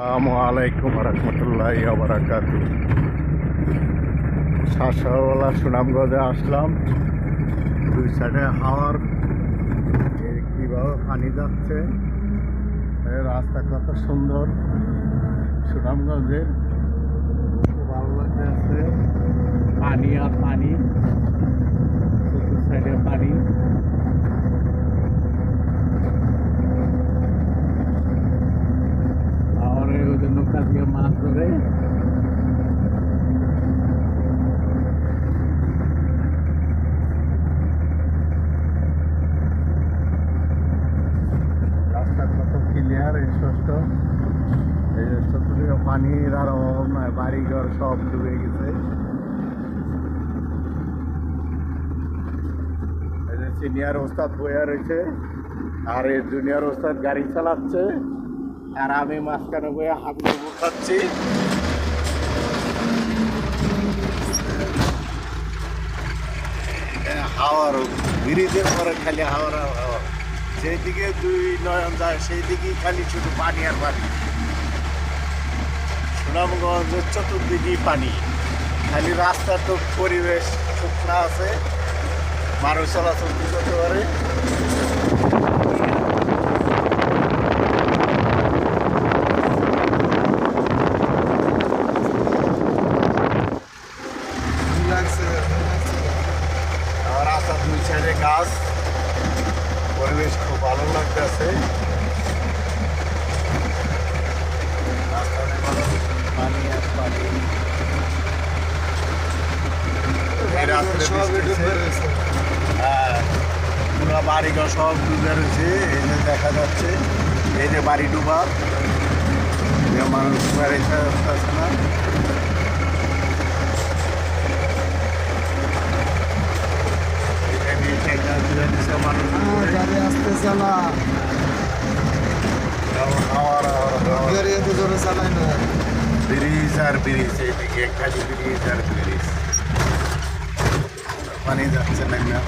আসসালামু রহমতুল্লাহ বারাকাত শাসওয়ালা সুনামগঞ্জে আসলাম। দুই সাইডে হাওয়ার কীভাবে পানি যাচ্ছে? রাস্তা কত সুন্দর। সুনামগঞ্জের খুব ভালো লাগতে আছে পানি আর পানি চতুর সাইডে পানি আর ওই যে নৌকা দিয়ে মাছ ধরে রাস্তা কত স্পষ্ট এই চতুর্দিকে পানির আর অভাব নয় বাড়িঘর সব ডুবে গেছে। সিনিয়র ওস্তাদ বইয়া রয়েছে, আর এই জুনিয়র ওস্তাদ গাড়ি চালাচ্ছে, আর আমি মাঝখানে বইয়া হাত খাচ্ছি হাওয়ার ব্রিজের পরে খালি হাওয়ার হাওয়া। সেই দিকে দুই নয়ন যায় সেই দিকেই খালি শুধু পানি আর পানি। সুনামগঞ্জের চতুর্দিকেই পানি। খালি রাস্তার তো পরিবেশ শুকনা আছে। মানুষ চলাচল করতে পারে। আর রাস্তার দুই সাইডে গাছ। পরিবেশ খুব ভালো লাগতেছে। পানি আর। হ্যাঁ পুরো বাড়িঘর সব ডুবে রয়েছে। এই যে দেখা যাচ্ছে এই যে বাড়ি ডুবা। মানুষ বাড়িতে আসতেছে না। না। গাড়ি এত জোরে চালাই না। ব্রিজ আর ব্রিজ এইদিকে খালি ব্রিজ আর ব্রিজ। পানি যাচ্ছে না না।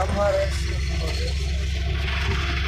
আমার